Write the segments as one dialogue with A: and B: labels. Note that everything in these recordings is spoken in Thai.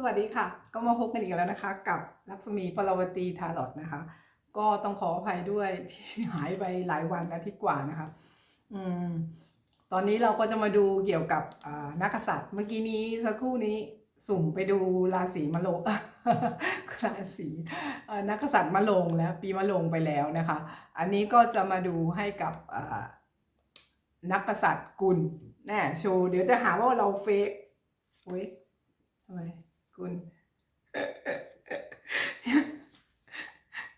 A: สวัสดีค่ะ ก็มาพบกันอีกแล้วนะคะ กับลักษมีปรวตีทารอตนะคะ ก็ต้องขออภัยด้วยที่หายไปหลายวันอาทิตย์กว่านะคะ อืม ตอนนี้เราก็จะมาดูเกี่ยวกับนักษัตริย์เมื่อกี้นี้สักครู่นี้สุ่มไปดูราศีมะโรงราศีนักษัตริย์มะโรงแล้วปีมะโรงไปแล้วนะคะ อันนี้ก็จะมาดูให้กับนักกษัตริย์กุลแน่โชว์เดี๋ยวจะหาว่าเราเฟกเว้ยทำไม กุล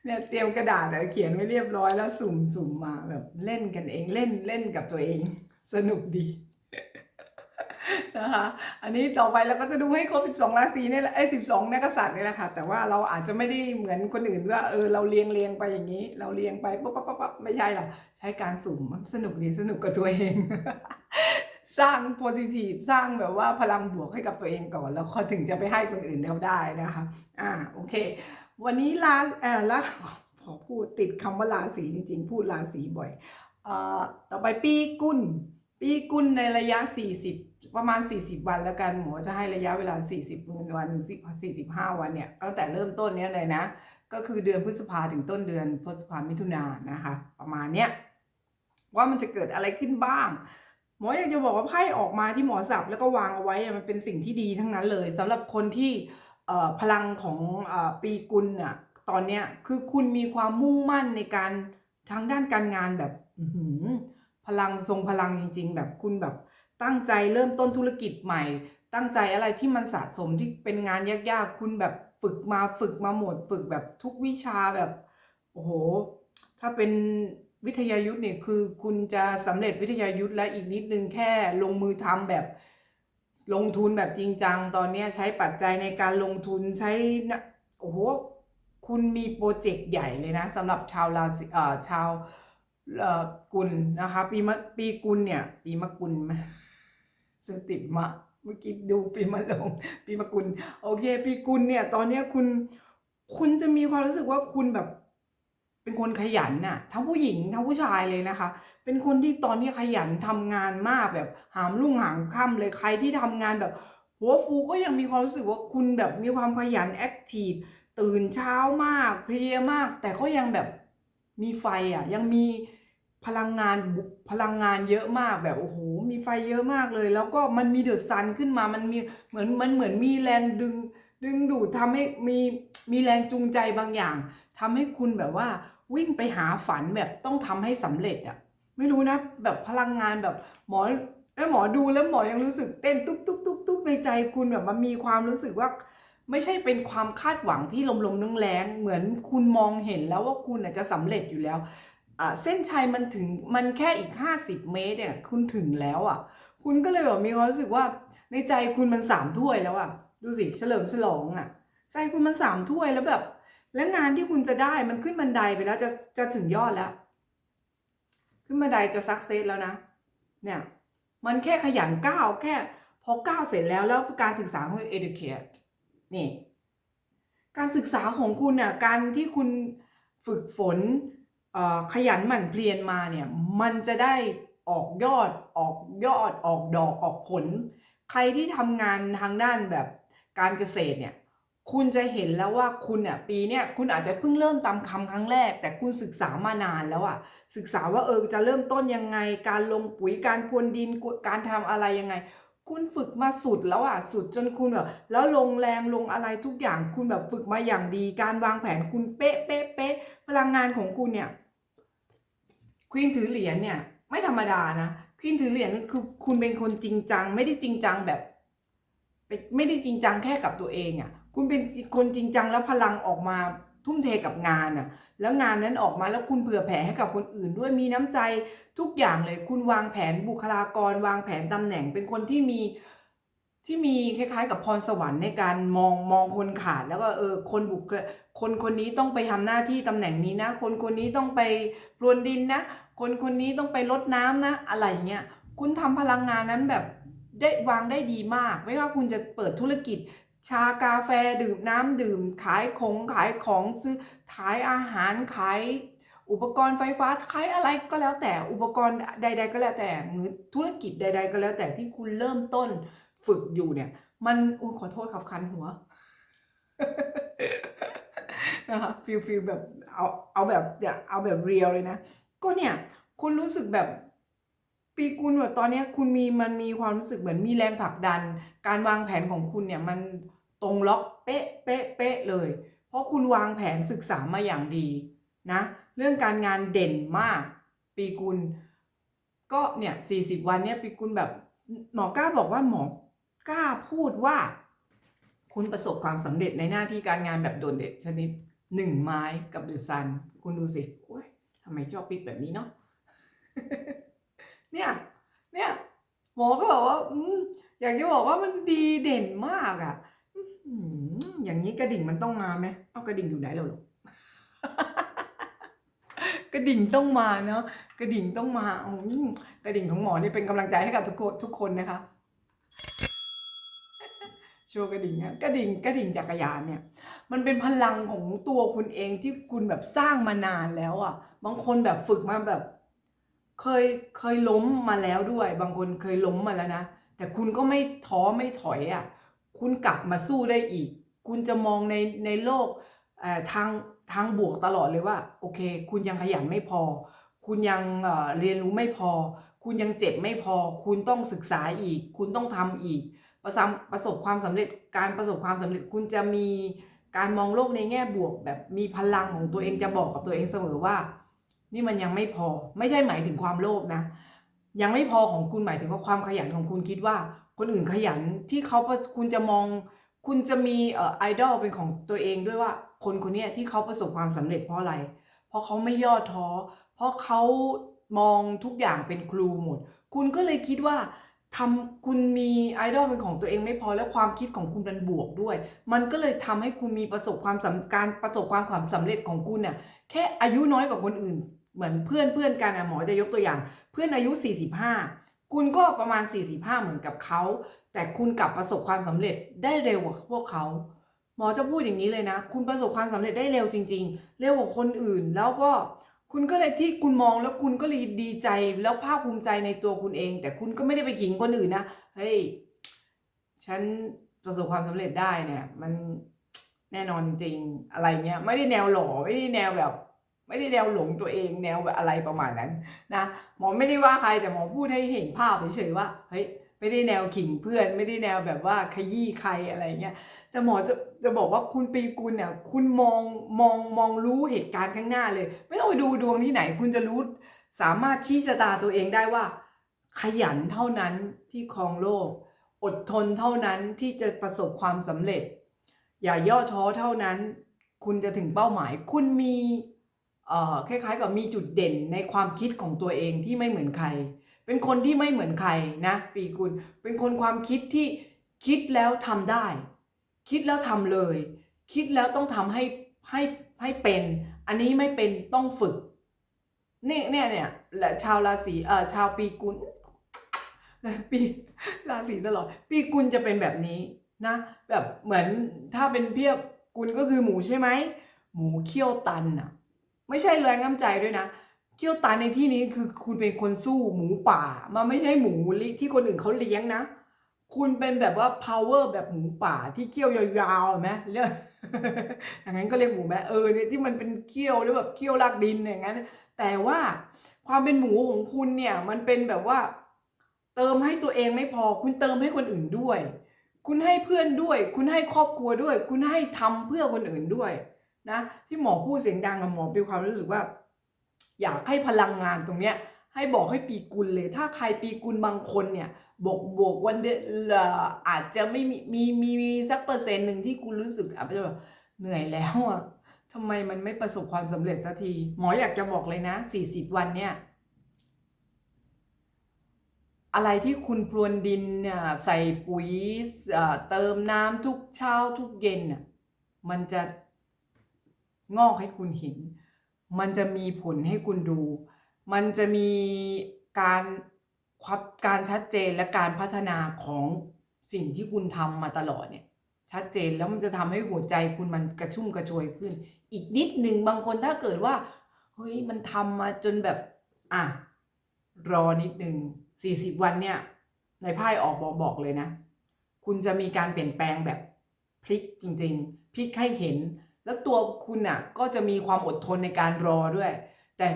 A: เนี่ยเตรียมกระดาษเขียนไว้เรียบร้อยแล้วสุ่มสุ่มมาแบบเล่นกันเองเล่นเล่นกับตัวเอง สนุกดีนะคะ อันนี้ต่อไปเราก็จะดูให้ครบ 12 ราศีนี่แหละไอ้12นักกษัตริย์นี่แหละค่ะ แต่ว่าเราอาจจะไม่ได้เหมือนคนอื่นว่าเออเราเรียงเรียงไปอย่างนี้ เราเรียงไปปั๊บปั๊บปั๊บปั๊บไม่ใช่หรอกใช้การสุ่มสนุกดีสนุกกับตัวเอง สร้างโพซิทีฟสร้างแบบว่าพลังบวกให้กับตัวเองก่อน แล้วเขาถึงจะไปให้คนอื่นเขาได้นะคะ อ่าโอเค วันนี้ราเอ่อละขอพูดติดคำว่าราศีจริง ๆ พูดราศีบ่อยเอ่อต่อไปปีกุลปีกุลในระยะ 40 ประมาณ 40 วันแล้วกันหมอจะให้ระยะเวลา 40 วันถึง45 วันเนี่ยตั้งแต่เริ่มต้นเนี้ยเลยนะ ก็คือเดือนพฤษภาถึงต้นเดือนพฤษภามิถุนายนนะคะ ประมาณเนี้ยว่ามันจะเกิดอะไรขึ้นบ้าง หมออยากจะบอกว่าไพ่ออกมาที่หมอสับแล้วก็วางเอาไว้มันเป็นสิ่งที่ดีทั้งนั้นเลยสำหรับคนที่พลังของอปีกุลน่ะตอนเนี้ยคือคุณมีความมุ่งมั่นในการทางด้านการงานแบบพลังทรงพลังจริง ๆ แบบคุณแบบตั้งใจเริ่มต้นธุรกิจใหม่ ตั้งใจอะไรที่มันสะสมที่เป็นงานยากๆ คุณแบบฝึกมาฝึกมาหมด ฝึกแบบทุกวิชาแบบโอ้โห ถ้าเป็น วิทยายุทธ์เนี่ยคือคุณจะสำเร็จวิทยายุทธ์และอีกนิดนึงแค่ลงมือทำแบบลงทุนแบบจริงจังตอนนี้ใช้ปัจจัยในการลงทุนใช้นะโอ้โหคุณมีโปรเจกต์ใหญ่เลยนะสำหรับชาวราศีเอ่อชาวเอ่อกุลนะคะปีมะปีกุลเนี่ยปีมะกุลไหมสติดมาเมื่อกี้ดูปีมะลงปีมะกุลโอเคปีกุลเนี่ยตอนนี้คุณคุณจะมีความรู้สึกว่าคุณแบบ เป็นคนขยันน่ะทั้งผู้หญิงทั้งผู้ชายเลยนะคะ เป็นคนที่ตอนนี้ขยันทำงานมากแบบหามรุ่งหามค่ำเลยใครที่ทำงานแบบ หัวฟูก็ยังมีความรู้สึกว่าคุณแบบมีความขยันแอคทีฟตื่นเช้ามากเพลียมาก แต่ก็ยังแบบมีไฟอะยังมีพลังงานพลังงานเยอะมากแบบโอ้โหมีไฟเยอะมากเลย แล้วก็มันมีเดอะซันขึ้นมามันมีเหมือนมันเหมือนมีแรงดึงดึงดูดทำให้มีมีแรงจูงใจบางอย่าง ทำให้คุณแบบว่าวิ่งไปหาฝันแบบต้องทำให้สำเร็จอะไม่รู้นะแบบพลังงานแบบหมอเอ้ยหมอดูแล้วหมอยังรู้สึกเต้นตุ๊บตุ๊บตุ๊บตุ๊บในใจคุณแบบมันมีความรู้สึกว่า ไม่ใช่เป็นความคาดหวังที่ลมลมๆแรงเหมือนคุณมองเห็นแล้วว่าคุณอาจจะสำเร็จอยู่แล้วอ่าเส้นชัยมันถึงมันแค่อีก 50 เมตรเนี่ยคุณถึงแล้วอะ คุณก็เลยแบบมีความรู้สึกว่าในใจคุณมันสามถ้วยแล้วอะ ดูสิเฉลิมฉลองอะ ใจคุณมันสามถ้วยแล้วแบบ แล้วงานที่คุณจะได้มันขึ้นบันไดไปแล้วจะจะถึงยอดแล้ว ขึ้นบันไดจะซักเซสแล้วนะ เนี่ย มันแค่ขยันก้าวแค่พอก้าวเสร็จแล้วแล้วการศึกษาของ educate นี่ การศึกษาของคุณน่ะการที่คุณฝึกฝนอ่อขยันหมั่นเพียรมาเนี่ย มันจะได้ออกยอดออกยอดออกดอกออกผล ใครที่ทำงานทางด้านแบบการเกษตรเนี่ย คุณจะเห็นแล้วว่าคุณเนี่ยปีเนี่ยคุณอาจจะเพิ่งเริ่มตามคำครั้งแรก แต่คุณศึกษามานานแล้วอะศึกษาว่าเออจะเริ่มต้นยังไง การลงปุ๋ยการพรวนดินการทำอะไรยังไง คุณฝึกมาสุดแล้วอะสุดจนคุณแบบแล้วลงแรงลงอะไรทุกอย่างคุณแบบฝึกมาอย่างดี การวางแผนคุณเป๊ะเป๊ะเป๊ะพลังงานของคุณเนี่ยควีนถือเหรียญเนี่ยไม่ธรรมดานะควีนถือเหรียญคือคุณเป็นคนจริงจัง ไม่ได้จริงจังแบบไม่ได้จริงจังแค่กับตัวเองอะ คุณเป็นคนจริงจังแล้วพลังออกมาทุ่มเทกับงานอะ่ะแล้วงานนั้นออกมาแล้วคุณเผื่อแผ่ให้กับคนอื่นด้วยมีน้ำใจทุกอย่างเลย คุณวางแผนบุคลากร วางแผนตำแหน่ง เป็นคนที่มีที่มีคล้ายๆ กับพรสวรรค์ในการมองมองคนขาด แล้วก็เออคนบุคคนคนนี้ต้องไปทำหน้าที่ตำแหน่งนี้นะ คนคนนี้ต้องไปพรวนดินนะ คนคนนี้ต้องไปรดน้ำนะ อะไรเงี้ยคุณทำพลังงานนั้นแบบได้วางได้ดีมาก ไม่ว่าคุณจะเปิดธุรกิจ ชากาแฟดื่มน้ำดื่ม ขายของขายของซื้อขายอาหารขายอุปกรณ์ไฟฟ้าขายอะไรก็แล้วแต่อุปกรณ์ใด ๆ ก็แล้วแต่หรือธุรกิจใด ๆ ก็แล้วแต่ที่คุณเริ่มต้นฝึกอยู่เนี่ย มันอยขอโทษขับคันหัวนะคะฟิลฟิลแบบเอาเอาแบบอย่าเอาแบบเรียลเลยนะ ก็เนี่ย คุณรู้สึกแบบ ปีกุลแบบตอนเนี้ยคุณมีมันมีความรู้สึกเหมือนมีแรงผลักดัน การวางแผนของคุณเนี่ยมันตรงล็อกเป๊ะเป๊ะเป๊ะเลย เพราะคุณวางแผนศึกษามาอย่างดีนะเรื่องการงานเด่นมาก ปีกุลก็เนี่ยสี่สิบวันเนี่ยปีกุลแบบหมอกล้าบอกว่าหมอกล้าพูดว่า คุณประสบความสำเร็จในหน้าที่การงานแบบโดดเด่นชนิดหนึ่งไม้กับเดอซัน คุณดูสิโอ้ยทำไมชอบปิดแบบนี้เนาะ เนี่ย เนี่ยหมอก็บอกว่า อืมอยากจะบอกว่ามันดีเด่นมากอะ่ะอย่างนี้กระดิ่งมันต้องมาไหมเอากระดิ่งอยู่ไหนเราหรอกกระดิ่งต้องมาเนาะกระดิ่งต้องมาอกระดิ่งของหมอนี่เป็นกำลังใจให้กับทุกคนทุกคนนะคะโชว์กระดิ่งเนี่ยกระดิ่งกระดิ่งจักรยานเนี่ย มันเป็นพลังของตัวคุณเองที่คุณแบบสร้างมานานแล้วอะ บางคนแบบฝึกมาแบบ เคยเคยล้มมาแล้วด้วย บางคนเคยล้มมาแล้วนะ แต่คุณก็ไม่ท้อไม่ถอยอะคุณกลับมาสู้ได้อีก คุณจะมองในในโลกทางทางบวกตลอดเลยว่า โอเค คุณยังขยันไม่พอ คุณยังเรียนรู้ไม่พอ คุณยังเจ็บไม่พอ คุณต้องศึกษาอีก คุณต้องทำอีก ประสบประสบความสำเร็จการประสบความสำเร็จคุณจะมีการมองโลกในแง่บวก แบบมีพลังของตัวเองจะบอกกับตัวเองเสมอว่า นี่มันยังไม่พอ ไม่ใช่หมายถึงความโลภนะ ยังไม่พอของคุณหมายถึงว่าความขยันของคุณคิดว่า คนอื่นขยันที่เขาคุณจะมอง คุณจะมีไอดอลเป็นของตัวเองด้วยว่า คนคนนี้ที่เขาประสบความสำเร็จเพราะอะไร เพราะเขาไม่ย่อท้อ เพราะเขามองทุกอย่างเป็นครูหมด คุณก็เลยคิดว่าทำคุณมีไอดอลเป็นของตัวเองไม่พอแล้วความคิดของคุณมันบวกด้วย มันก็เลยทำให้คุณมีประสบความสำการประสบความความสำเร็จของคุณเนี่ยแค่อายุน้อยกว่าคนอื่น เหมือนเพื่อนเพื่อนกันอะหมอจะยกตัวอย่าง เพื่อนอายุ 45 คุณก็ประมาณ 45 เหมือนกับเขา แต่คุณกลับประสบความสำเร็จได้เร็วกว่าพวกเขาหมอจะพูดอย่างนี้เลยนะ คุณประสบความสำเร็จได้เร็วจริง ๆ เร็วกว่าคนอื่น แล้วก็คุณก็เลยที่คุณมองแล้วคุณก็เลยดีใจแล้วภาคภูมิใจในตัวคุณเอง แต่คุณก็ไม่ได้ไปขิงคนอื่นนะเฮ้ยฉันประสบความสำเร็จได้เนี่ย มันแน่นอนจริงๆอะไรเงี้ย ไม่ได้แนวหล่อไม่ได้แนวแบบ ไม่ได้แนวหลงตัวเองแนวแบบอะไรประมาณนั้นนะหมอไม่ได้ว่าใครแต่หมอพูดให้เห็นภาพเฉยๆว่าเฮ้ยไม่ได้แนวขิงเพื่อน ไม่ได้แนวแบบว่าขยี้ใครอะไรเงี้ยแต่หมอจะจะบอกว่าคุณปีกุลเนี่ยคุณมองมองมองรู้เหตุการณ์ข้างหน้าเลย ไม่ต้องไปดูดวงที่ไหน คุณจะรู้สามารถชี้ชะตาตัวเองได้ว่า ขยันเท่านั้นที่ครองโลก อดทนเท่านั้นที่จะประสบความสำเร็จ อย่าย่อท้อเท่านั้น คุณจะถึงเป้าหมาย คุณมี คล้ายๆกับมีจุดเด่นในความคิดของตัวเองที่ไม่เหมือนใคร เป็นคนที่ไม่เหมือนใครนะปีกุลเป็นคนความคิดที่คิดแล้วทำได้ คิดแล้วทำเลย คิดแล้วต้องทำให้ให้ให้เป็น อันนี้ไม่เป็นต้องฝึกเนี่ยเนี่ยเนี่ยและชาวราศีเอ่อชาวปีกุลปีราศีตลอด ปีกุลจะเป็นแบบนี้นะ แบบเหมือนถ้าเป็นเพียบกุลก็คือหมูใช่ไหมหมูเขี้ยวตันอะ ไม่ใช่แรงน้ำใจด้วยนะเขี้ยวตันในที่นี้คือคุณเป็นคนสู้หมูป่า มันไม่ใช่หมูที่คนอื่นเขาเลี้ยงนะ คุณเป็นแบบว่า power แบบหมูป่าที่เขี้ยวยาวๆเห็นไหมเรียกอย่างนั้นก็เรียกหมูแม่เออเนี่ยที่มันเป็นเขี้ยวหรือแบบเขี้ยวลากดินอย่างนั้น แต่ว่าความเป็นหมูของคุณเนี่ย มันเป็นแบบว่า เติมให้ตัวเองไม่พอ คุณเติมให้คนอื่นด้วย คุณให้เพื่อนด้วย คุณให้ครอบครัวด้วย คุณให้ทำเพื่อคนอื่นด้วย นะที่หมอพูดเสียงดังอะหมอมีความรู้สึกว่า อยากให้พลังงานตรงเนี้ยให้บอกให้ปีกุลเลย ถ้าใครปีกุลบางคนเนี่ยบวกบวกวันเดออาจจะไม่มีมีมีมีสักเปอร์เซ็นต์หนึ่งที่คุณรู้สึกอาจจะแบบเหนื่อยแล้วอะทำไมมันไม่ประสบความสำเร็จสักที หมออยากจะบอกเลยนะสี่สิบวันเนี่ยอะไรที่คุณพรวนดินเนี่ยใส่ปุ๋ยเติมน้ำทุกเช้าทุกเย็นน่ะมันจะ งอกให้คุณเห็น มันจะมีผลให้คุณดู มันจะมีการควับการชัดเจนและการพัฒนาของสิ่งที่คุณทำมาตลอดเนี่ยชัดเจนแล้วมันจะทำให้หัวใจคุณมันกระชุ่มกระชวยขึ้น อีกนิดหนึ่งบางคนถ้าเกิดว่าเฮ้ยมันทำมาจนแบบอะรอนิดหนึ่งสี่สิบวันเนี่ย ในไพ่ออกบอกบอกเลยนะ คุณจะมีการเปลี่ยนแปลงแบบพลิกจริง ๆพลิกให้เห็น แล้วตัวคุณอะก็จะมีความอดทนในการรอด้วย แต่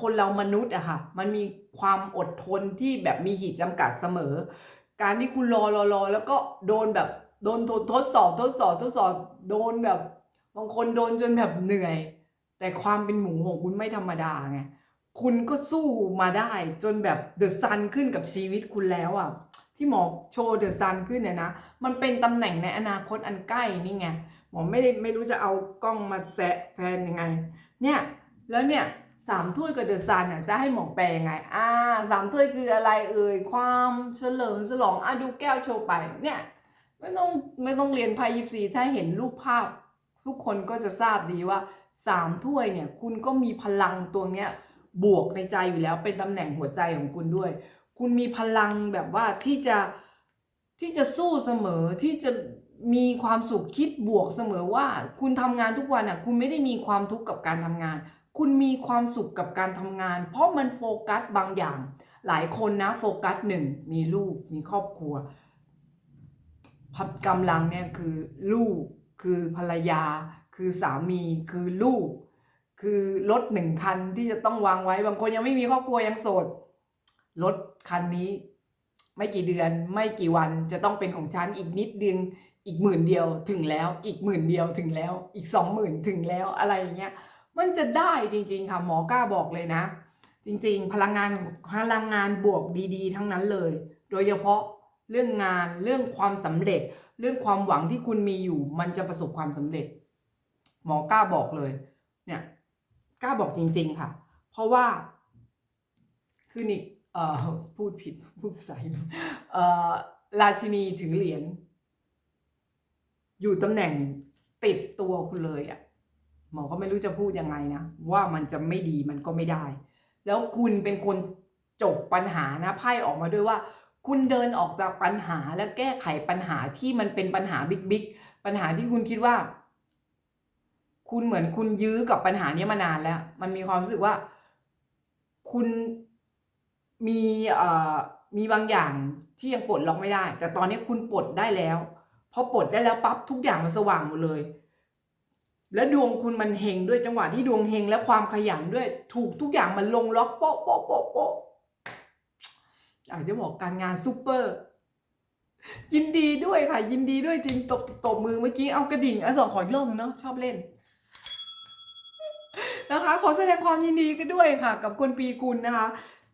A: คนเรามนุษย์อะค่ะมันมีความอดทนที่แบบมีขีดจำกัดเสมอ การที่คุณรอรอรอแล้วก็โดนแบบโดนทดทดสอบทดสอบทดสอบโดนแบบบางคนโดนจนแบบเหนื่อย แต่ความเป็นหมูของคุณไม่ธรรมดาไงคุณก็สู้มาได้จนแบบเดอะซันขึ้นกับชีวิตคุณแล้วอะที่หมอโชว์เดอะซันขึ้นเนี่ยนะ มันเป็นตำแหน่งในอนาคตอันใกล้นี่ไง หมไม่ได้ไม่รู้จะเอากล้องมาแซะแฟนยังไง เนี่ยแล้วเนี่ยสามถ้วยกับเดอะซันอะจะให้หมอแปลยังไง อ่าสามถ้วยคืออะไรเอ่ยความเฉลิมฉลองอะดูแก้วโชว์ไปเนี่ยไม่ต้องไม่ต้องเรียนไพ่ยิปซีถ้าเห็นรูปภาพ ทุกคนก็จะทราบดีว่าสามถ้วยเนี่ยคุณก็มีพลังตัวเนี้ยบวกในใจอยู่แล้วเป็นตำแหน่งหัวใจของคุณด้วย คุณมีพลังแบบว่าที่จะที่จะสู้เสมอที่จะ มีความสุขคิดบวกเสมอว่า คุณทำงานทุกวันอะ คุณไม่ได้มีความทุกข์กับการทำงาน คุณมีความสุขกับการทำงาน เพราะมันโฟกัสบางอย่าง หลายคนนะโฟกัสหนึ่งมีลูกมีครอบครัวพัดกำลังเนี่ยคือลูกคือภรรยา คือสามีคือลูก คือรถหนึ่งคันที่จะต้องวางไว้ บางคนยังไม่มีครอบครัวยังโสดรถคันนี้ ไม่กี่เดือนไม่กี่วันจะต้องเป็นของฉันอีกนิดดึง อีกหมื่นเดียวถึงแล้ว อีกหมื่นเดียวถึงแล้ว อีกสองหมื่นถึงแล้วอะไรอย่างเงี้ยมันจะได้จริง ๆค่ะหมอกล้าบอกเลยนะ จริง ๆ พลังงานพลังงานบวกดี ๆ ทั้งนั้นเลย โดยเฉพาะเรื่องงานเรื่องความสำเร็จ เรื่องความหวังที่คุณมีอยู่ มันจะประสบความสำเร็จ หมอกล้าบอกเลย เนี่ยกล้าบอกจริง ๆ ค่ะ เพราะว่าคือนี่เอ่อพูดผิดพูดภาษาเอ่อราชินีถือเหรียญ อยู่ตำแหน่งติดตัวคุณเลยอะ่ะหมอก็ไม่รู้จะพูดยังไงนะ ว่ามันจะไม่ดีมันก็ไม่ได้ แล้วคุณเป็นคนจบปัญหานะไพ่ออกมาด้วยว่า คุณเดินออกจากปัญหาและแก้ไขปัญหาที่มันเป็นปัญหาบิ๊กๆปัญหาที่คุณคิดว่า คุณเหมือนคุณยื้อกับปัญหานี้มานานแล้ว มันมีความรู้สึกว่า คุณมีเอ่อมีบางอย่างที่ยังปลดล็อกไม่ได้ แต่ตอนนี้คุณปลดได้แล้ว พอปลดได้แล้วปั๊บทุกอย่างมันสว่างหมดเลย แล้วดวงคุณมันเฮงด้วยจังหวะที่ดวงเฮงและความขยันด้วย ถูกทุกอย่างมันลงล็อกโป๊ะโป๊ะโป๊ะโป๊ะอยากจะบอกการงานซูเปอร์ ยินดีด้วยค่ะ ยินดีด้วยจริงตบตบมือเมื่อกี้เอากระดิ่งอะสองขออีกรอบนึงเนาะชอบเล่นนะคะขอแสดงความยินดีกันด้วยค่ะ กับคนปีกุลนะคะ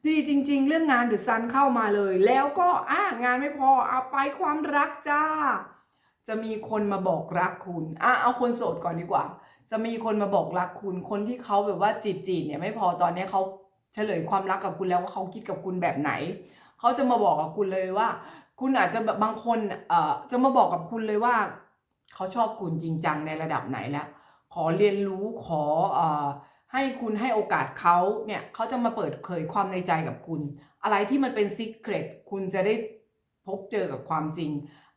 A: ดีจริง ๆ เรื่องงานเดือะซันเข้ามาเลย แล้วก็อ่างานไม่พอเอาไปความรักจ้า จะมีคนมาบอกรักคุณอะเอาคนโสดก่อนดีกว่า จะมีคนมาบอกรักคุณ คนที่เขาแบบว่าจีบจีบเนี่ยไม่พอตอนนี้เขาเฉลยความรักกับคุณแล้วว่าเขาคิดกับคุณแบบไหน เขาจะมาบอกกับคุณเลยว่า คุณอาจจะแบบบางคนเอ่อจะมาบอกกับคุณเลยว่า เขาชอบคุณจริงจังในระดับไหนแล้ว ขอเรียนรู้ขอเอ่อให้คุณให้โอกาสเขาเนี่ยเขาจะมาเปิดเผยความในใจกับคุณ อะไรที่มันเป็นซิกเ e ตคุณจะได้พบเจอกับความจริง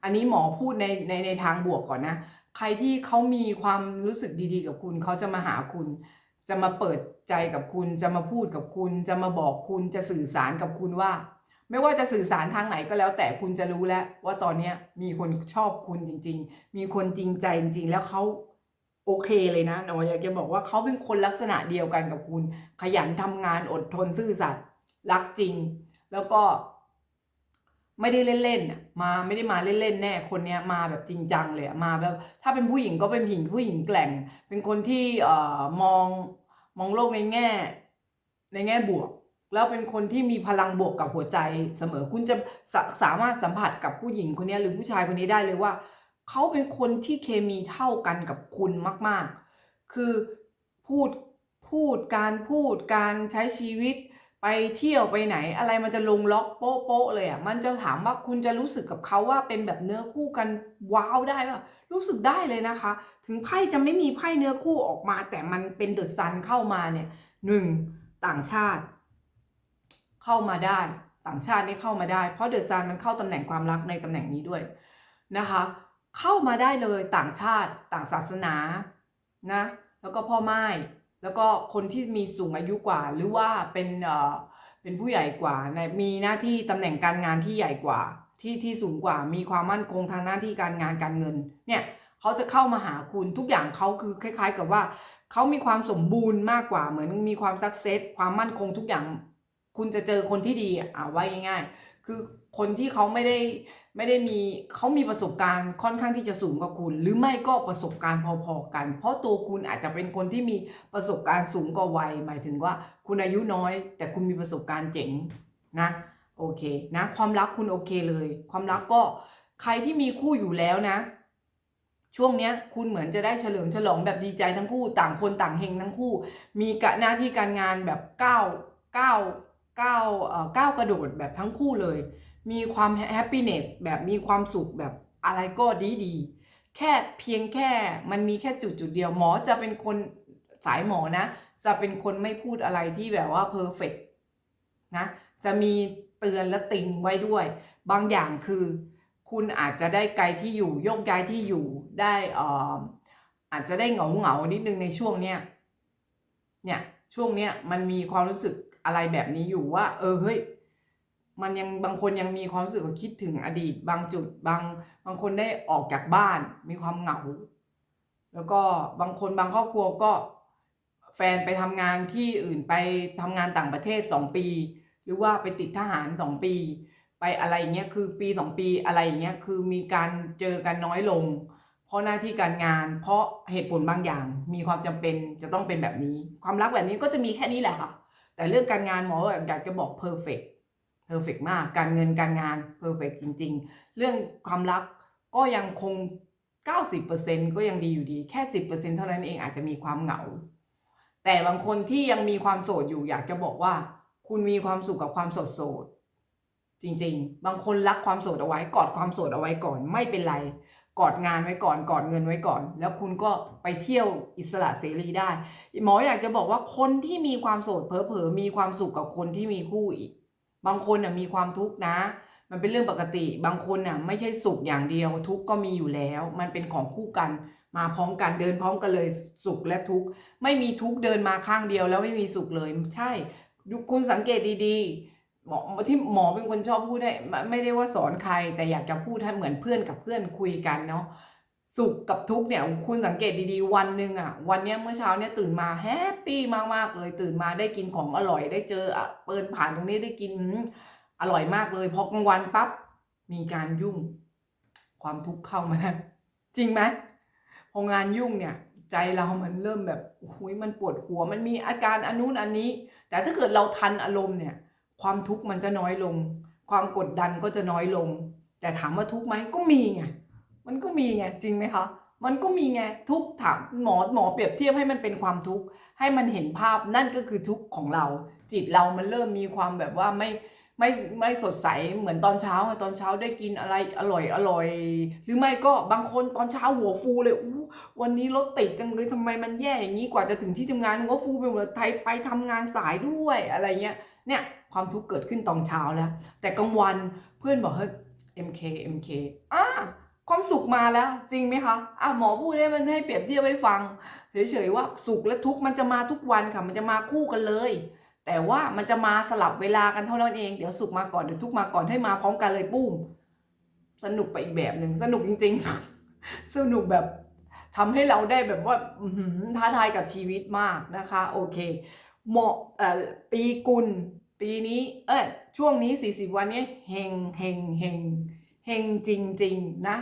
A: อันนี้หมอพูดในในในทางบวกก่อนนะ ใครที่เขามีความรู้สึกดีๆ กับคุณเขาจะมาหาคุณ จะมาเปิดใจกับคุณ จะมาพูดกับคุณ จะมาบอกคุณ จะสื่อสารกับคุณว่า ไม่ว่าจะสื่อสารทางไหนก็แล้ว แต่คุณจะรู้แล้ว ว่าตอนเนี้มีคนชอบคุณจริง ๆ มีคนจริงใจจริงๆ แล้วเขาโอเคเลยนะหนออยากจะบอกว่าเขาเป็นคนลักษณะเดียวกันกับคุณ ขยันทำงานอดทนซื่อสัตย์รักจริง แล้วก็ ไม่ได้เล่นๆน่ะมาไม่ได้มาเล่นๆแน่คนเนี้ยมาแบบจริงจังเลยอะมาแบบถ้าเป็นผู้หญิงก็เป็นผู้หญิงผู้หญิงแกร่ง เป็นคนที่เอ่อมองมองโลกในแง่ ในแง่บวก แล้วเป็นคนที่มีพลังบวกกับหัวใจเสมอคุณจะสาสามารถสัมผัสกับผู้หญิงคนนี้หรือผู้ชายคนนี้ได้เลยว่า เขาเป็นคนที่เคมีเท่ากันกับคุณมาก ๆ คือพูดพูดการพูดการใช้ชีวิต ไปเที่ยวไปไหน อะไรมันจะลงล็อกโป๊ะโป๊ะเลยอะมันจะถามว่าคุณจะรู้สึกกับเขาว่าเป็นแบบเนื้อคู่กันว้าวได้ป่ะรู้สึกได้เลยนะคะ ถึงไพ่จะไม่มีไพ่เนื้อคู่ออกมา แต่มันเป็นเดอะซันเข้ามาเนี่ยหนึ่งต่างชาติ เข้ามาได้ต่างชาตินี่เข้ามาได้ เพราะเดอะซันมันเข้าตำแหน่งความรักในตำแหน่งนี้ด้วยนะคะ เข้ามาได้เลยต่างชาติต่างศาสนานะแล้วก็พ่อไม้ แล้วก็คนที่มีสูงอายุกว่า หรือว่าเป็นเอ่อเป็นผู้ใหญ่กว่าในมีหน้าที่ตำแหน่งการงานที่ใหญ่กว่า ที่ที่สูงกว่า มีความมั่นคงทางหน้าที่การงานการเงิน เนี่ยเขาจะเข้ามาหาคุณทุกอย่างเขาคือคล้าย ๆ กับว่าเขามีความสมบูรณ์มากกว่าเหมือนมีความสักเซสความมั่นคงทุกอย่าง คุณจะเจอคนที่ดีอะอะไว้ง่ายๆคือคนที่เขาไม่ได้ ไม่ได้มีเขามีประสบการณ์ค่อนข้างที่จะสูงกว่าคุณ หรือไม่ก็ประสบการณ์พอๆกัน เพราะตัวคุณอาจจะเป็นคนที่มีประสบการณ์สูงกว่าวัย หมายถึงว่าคุณอายุน้อย แต่คุณมีประสบการณ์เจ๋งนะโอเคนะ ความรักคุณโอเคเลย ความรักก็ใครที่มีคู่อยู่แล้วนะ ช่วงเนี้ยคุณเหมือนจะได้เฉลิมฉลองแบบดีใจทั้งคู่ ต่างคนต่างเฮงทั้งคู่ มีกะหน้าที่การงานแบบก้าวก้าว ก้าวเอ่อก้าวกระโดดแบบทั้งคู่เลย มีความแฮปปี้เนสแบบมีความสุขแบบอะไรก็ดีดี แค่เพียงแค่มันมีแค่จุดจุดเดียวหมอจะเป็นคนสายหมอนะ จะเป็นคนไม่พูดอะไรที่แบบว่าเพอร์เฟกนะจะมีเตือนและติงไว้ด้วย บางอย่างคือ คุณอาจจะได้ไกลที่อยู่โยกย้ายที่อยู่ได้เอ่ออาจจะได้เหงาเหงานิดนึงในช่วงเนี้ยเนี่ยช่วงเนี้ยมันมีความรู้สึก อะไรแบบนี้อยู่ว่า เออเฮ้ยมันยังบางคนยังมีความรู้สึกคิดถึงอดีต บางจุดบางบางคนได้ออกจากบ้าน มีความเหงา แล้วก็บางคนบางครอบครัวก็แฟนไปทำงานที่อื่นไปทำงานต่างประเทศสองปี หรือว่าไปติดทหารสองปี ไปอะไรเงี้ยคือปีสองปีอะไรเงี้ยคือมีการเจอกันน้อยลง เพราะหน้าที่การงาน เพราะเหตุผลบางอย่างมีความจำเป็นจะต้องเป็นแบบนี้ ความรักแบบนี้ก็จะมีแค่นี้แหละค่ะ แต่เรื่องการงานหมออยากจะบอกเพอร์เฟกเพอร์เฟกมาก การเงินการงานเพอร์เฟกจริง ๆ เรื่องความรักก็ยังคง 90%ก็ยังดีอยู่ดี แค่ 10%เท่านั้นเองอาจจะมีความเหงา แต่บางคนที่ยังมีความโสดอยู่อยากจะบอกว่า คุณมีความสุขกับความโสดโสดๆจริง ๆ บางคนรักความโสดเอาไว้กอดความโสดเอาไว้ก่อนไม่เป็นไร กอดงานไว้ก่อนกอดเงินไว้ก่อน แล้วคุณก็ไปเที่ยวอิสระเสรีได้ หมออยากจะบอกว่าคนที่มีความโสดเผลอๆมีความสุขกับคนที่มีคู่อีก บางคนน่ะมีความทุกข์นะ มันเป็นเรื่องปกติ บางคนน่ะไม่ใช่สุขอย่างเดียว ทุกข์ก็มีอยู่แล้ว มันเป็นของคู่กัน มาพร้อมกันเดินพร้อมกันเลยสุขและทุกข์ไม่มีทุกข์เดินมาข้างเดียว แล้วไม่มีสุขเลยใช่ คุณสังเกตดีๆ หมอที่หมอเป็นคนชอบพูดให้ไม่ได้ว่าสอนใคร แต่อยากจะพูดให้เหมือนเพื่อนกับเพื่อนคุยกันเนาะสุขกับทุกข์เนี่ยคุณสังเกตดีๆ วันหนึ่งอะวันเนี้ยเมื่อเช้าเนี่ยตื่นมาแฮปปี้มากๆเลยตื่นมาได้กินของอร่อยได้เจอเปิดผ่านตรงนี้ได้กินอร่อยมากเลยพอกลางวันปั๊บมีการยุ่ง ความทุกข์เข้ามาแล้วจริงไหมพองานยุ่งเนี่ยใจเรามันเริ่มแบบโอ้ยมันปวดหัวมันมีอาการอนนู้นอันนี้ แต่ถ้าเกิดเราทันอารมณ์เนี่ย ความทุกข์มันจะน้อยลง ความกดดันก็จะน้อยลง แต่ถามว่าทุกข์ไหมก็มีไงมันก็มีไงจริงไหมคะมันก็มีไงทุกถามหมอหมอเปรียบเทียบให้มันเป็นความทุกข์ให้มันเห็นภาพนั่นก็คือทุกข์ของเรา จิตเรามันเริ่มมีความแบบว่าไม่ ไม่ไม่สดใสเหมือนตอนเช้าตอนเช้าได้กินอะไรอร่อยอร่อย หรือไม่ก็บางคนตอนเช้าหัวฟูเลยอู้วันนี้รถติดจังเลยทำไมมันแย่อย่างนี้กว่าจะถึงที่ทำงานหัวฟูไปหมดไทยไปทำงานสายด้วยอะไรเงี้ยเนี่ยความทุกข์เกิดขึ้นตอนเช้าแล้ว แต่กลางวันเพื่อนบอกเฮ้ย MK MK อ่าความสุขมาแล้วจริงไหมคะอะหมอพูดให้มันให้เปรียบเทียบให้ฟังเฉยๆว่าสุขและทุกข์มันจะมาทุกวันค่ะมันจะมาคู่กันเลย แต่ว่ามันจะมาสลับเวลากันเท่านั้นเอง เดี๋ยวสุขมาก่อนเดี๋ยวทุกมาก่อนให้มาพร้อมกันเลยปุ้ม สนุกไปอีกแบบหนึ่งสนุกจริง ๆ สนุกแบบทำให้เราได้แบบว่าท้าทายกับชีวิตมากนะคะ โอเคเหมาะเอ่อปีกุล ปีนี้ เอ้ยช่วงนี้ 40 วันนี้เฮงเฮงเฮงเฮงจริง ๆ นะ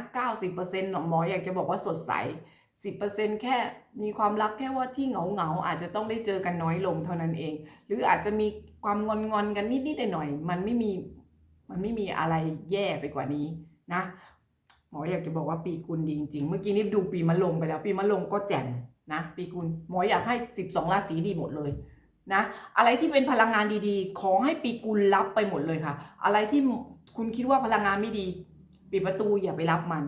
A: 90%หมออยากจะบอกว่าสดใส 10%แค่ มีความรักแค่ว่าที่เหงาเหงาๆอาจจะต้องได้เจอกันน้อยลงเท่านั้นเอง หรืออาจจะมีความงอนงอนๆกันนิดๆหน่อยมันไม่มีมันไม่มีอะไรแย่ไปกว่านี้นะหมออยากจะบอกว่าปีกุลดีจริงๆเมื่อกี้นี้ดูปีมะลงไปแล้ว ปีมะลงก็แจ่มนะ ปีกุลหมออยากให้ 12 ราศีดีหมดเลยนะ อะไรที่เป็นพลังงานดีๆ ขอให้ปีกุลรับไปหมดเลยค่ะ อะไรที่คุณคิดว่าพลังงานไม่ดี ปิดประตูอย่าไปรับมัน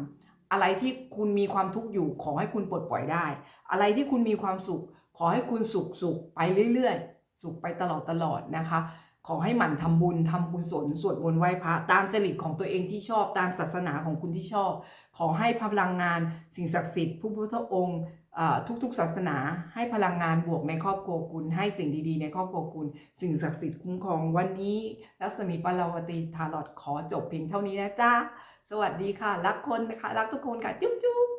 A: อะไรที่คุณมีความทุกข์อยู่ขอให้คุณปลดปล่อยได้ อะไรที่คุณมีความสุข ขอให้คุณสุขสุขไปเรื่อยๆ สุขไปตลอดตลอดนะคะ ขอให้หมั่นทำบุญทำกุศลสวดมนต์ไหว้พระตามจริตของตัวเองที่ชอบตามศาสนาของคุณที่ชอบ ขอให้พลังงาน สิ่งศักดิ์สิทธิ์ผู้พุทธองค์ทุกๆ ศาสนาให้พลังงานบวกในครอบครัวคุณ ให้สิ่งดีๆ ในครอบครัวคุณ สิ่งศักดิ์สิทธิ์คุ้มครองวันนี้รัศมีปาราวตีทารอดขอจบเพียงเท่านี้นะจ้า สวัสดีค่ะ รักคนนะคะรักทุกคนค่ะ จุ๊บจุ๊บ